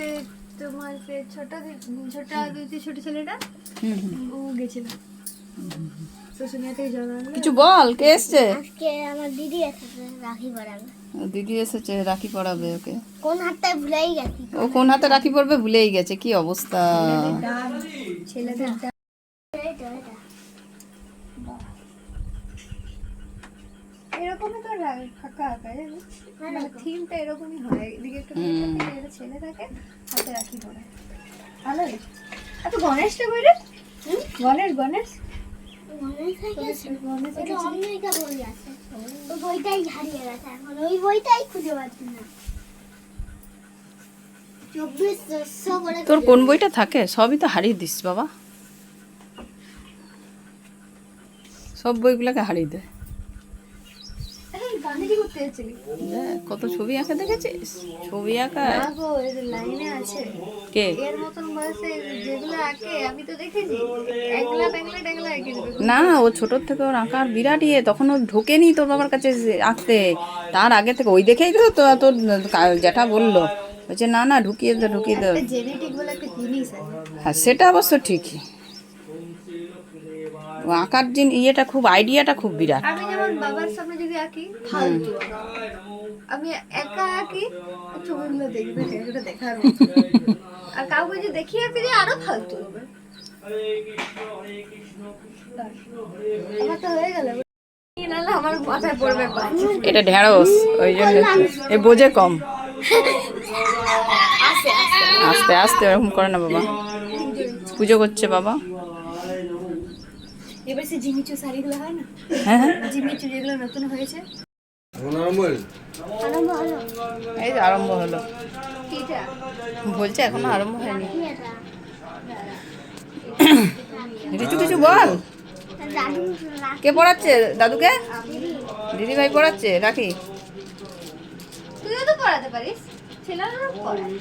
ফের তোমার ফের ছোট ছোট দিদি ছোট ছেলেটা হুম হুম। ও গেছিল। কিছু বল কে এসছে? আজকে আমার দিদি এসেছে রাখি পরাবে। দিদি এসেছে রাখি পড়াবে ওকে। কোন হাতটায় ভুলেই গেছি। ও কোন হাতে রাখি পড়বে ভুলেই গেছে কি অবস্থা? ছেলেদের এরকমই তো ফাঁকা আঁকা জানিস মানে থিমটা এরকমই হয়। এদিকে একটা ছেলে থাকে হাতে রাখি পড়ে ভালো এত গণেশটা কই রে গণেশ গণেশ। মনে থাকে গণেশ এটা অন্যটা বই আছে। ওই বইটাই হারিয়ে গেছে এখন। ওই বইটাই খুঁজে পাচ্ছি না। চব্বিশ চারশো করে তোর কোন বইটা থাকে? সবই তো হারিয়ে দিস বাবা। সব বইগুলোকে হারিয়ে দে এই গান্ধীজি করতে যাচ্ছিলি দেখ, কত ছবি আঁকা দেখেছিস? ছবি আঁকা? না লাইনে আছে। কে? এর মতন বয়সে যেগুলো আঁকে আমি তো দেখেছি। একলা ব্যাংলা না ও ছোটোর থেকে ওর আঁকার বিরাট ইয়ে তখন ও ঢোকেনি তোর বাবার কাছে আঁকতে। তার আগে থেকে ওই দেখেই তো তো- তোর জ্যাঠা বলল। বলছে না না ঢুকিয়ে দে ঢুকিয়ে দে। জেনেটিক বলে একটা জিনিস আছে। হ্যাঁ সেটা অবশ্য ঠিকই। ও আঁকার জিন ইয়েটা খুব আইডিয়াটা খুব বিরাট আমি যেমন বাবার সামনে যদি আঁকি? ফালতু। আমি একা আঁকি ছবিগুলো দেখবে দেখার আর কাউকে যদি দেখিয়ে ফিরে আরও ফালতু হবে। আমার তো হয়ে গেল। আমার মাথায় পড়বে এটা ঢেঁড়স ওই জন্য এ বোঝে কম। আসে আসে আস্তে আস্তে ওরকম করে না বাবা। পুজো করছে বাবা। এবার সে জিমিচু শাড়িগুলো হয় না? হ্যাঁ হ্যাঁ। জিমিচু যেগুলো নতুন হয়েছে। এই আরম্ভ হলো। বলছে এখনও আরম্ভ হয়নি। ঋতু কিছু বল। দাদু কে পড়াচ্ছে? দাদুকে? দিদি ভাই পড়াচ্ছে? রাখি। তুইও তো পড়াতে পারিস। ছেলেরা পড়ায়।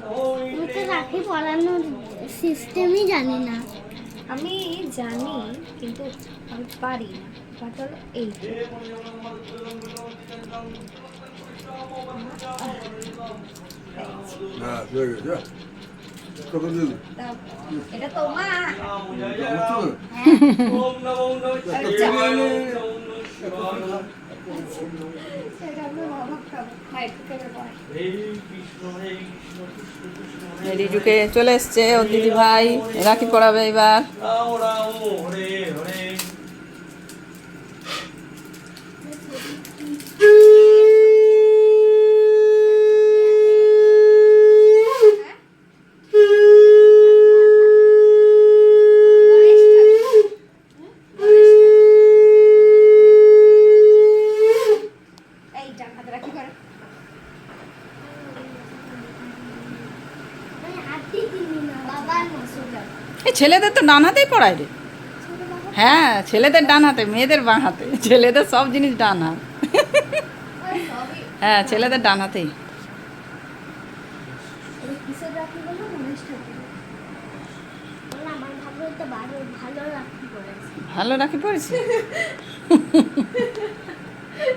আমি তো রাখি পরানোর সিস্টেমই জানি না। আমি জানি কিন্তু আমি পারি না। হলো এই হ্যাঁ। এটা তো মা সেটা আমি বাবা খাব হ্যাঁ। চলে এসছে দিদি ভাই রাখি পড়াবে এবার গণেশ ঠাকুর গণেশ ঠাকুর এইটা হাতে রাখি করে আমি হাতই কিনি না বাবার মশুরা এই ছেলেদের তো ডান হাতেই পড়ায় রে। হ্যাঁ ছেলেদের ডান হাতে, মেয়েদের বাঁ হাতে। ছেলেদের সব জিনিস ডান হাত। হ্যাঁ ছেলেদের ডান হাতেই। কিসের রাখি বলল গণেশ ঠাকুর বললাম আমার ভাবলো তো ভালো ভালো রাখি করেছে ভালো রাখি পড়েছে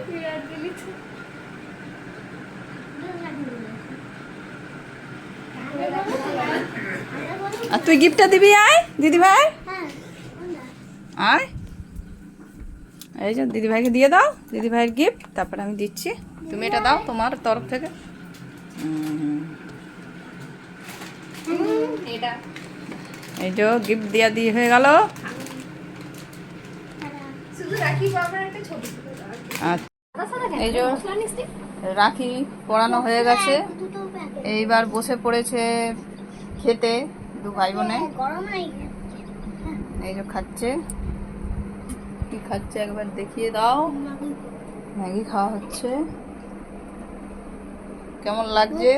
বিরাট দিলি তো ভালো রাখি করেছে আর তুই গিফটটা দিবি আয়। দিদি ভাই। হ্যাঁ আয়। এই যে দিদি ভাইকে দিয়ে দাও দিদি ভাইয়ের গিফট। তারপরে আমি দিচ্ছি। তুমি এটা দাও তোমার তরফ থেকে। এই যে গিফট দিয়া দিয়ে হয়ে গেল। আচ্ছা। এই যে? রাখি পড়ানো হয়ে গেছে। এইবার বসে পড়েছে খেতে। দু ভাই বোনে এই যে খাচ্ছে। কি খাচ্ছে একবার দেখিয়ে দাও। ম্যাগি খাওয়া হচ্ছে। কেমন লাগছে?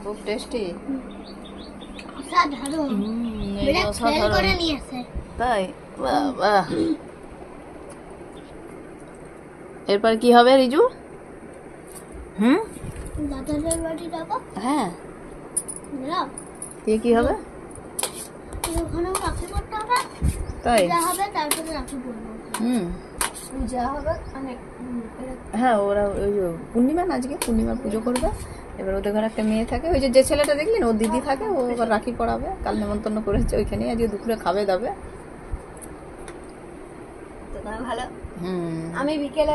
খুব টেস্টি তাই? বাহ এরপর কি হবে রিজু? হুম? দাদাদের বাড়ি যাব হ্যাঁ। দিয়ে কি হবে? রাখি করতে হবে তাই? যা হবে তারপরে রাখি পরবো হুম। পূজা হবে মানে হ্যাঁ ওরা ওই পূর্ণিমা আজকে পূর্ণিমার পুজো করবে। এবার ওদের ঘরে একটা মেয়ে থাকে ওই যে যে ছেলেটা দেখলেন ওর দিদি থাকে ও এবার রাখি পড়াবে। কাল নেমন্তন্ন করেছে ওইখানেই আজকে দুপুরে খাবে দাবে। ভালো। হুম। আমি বিকেলে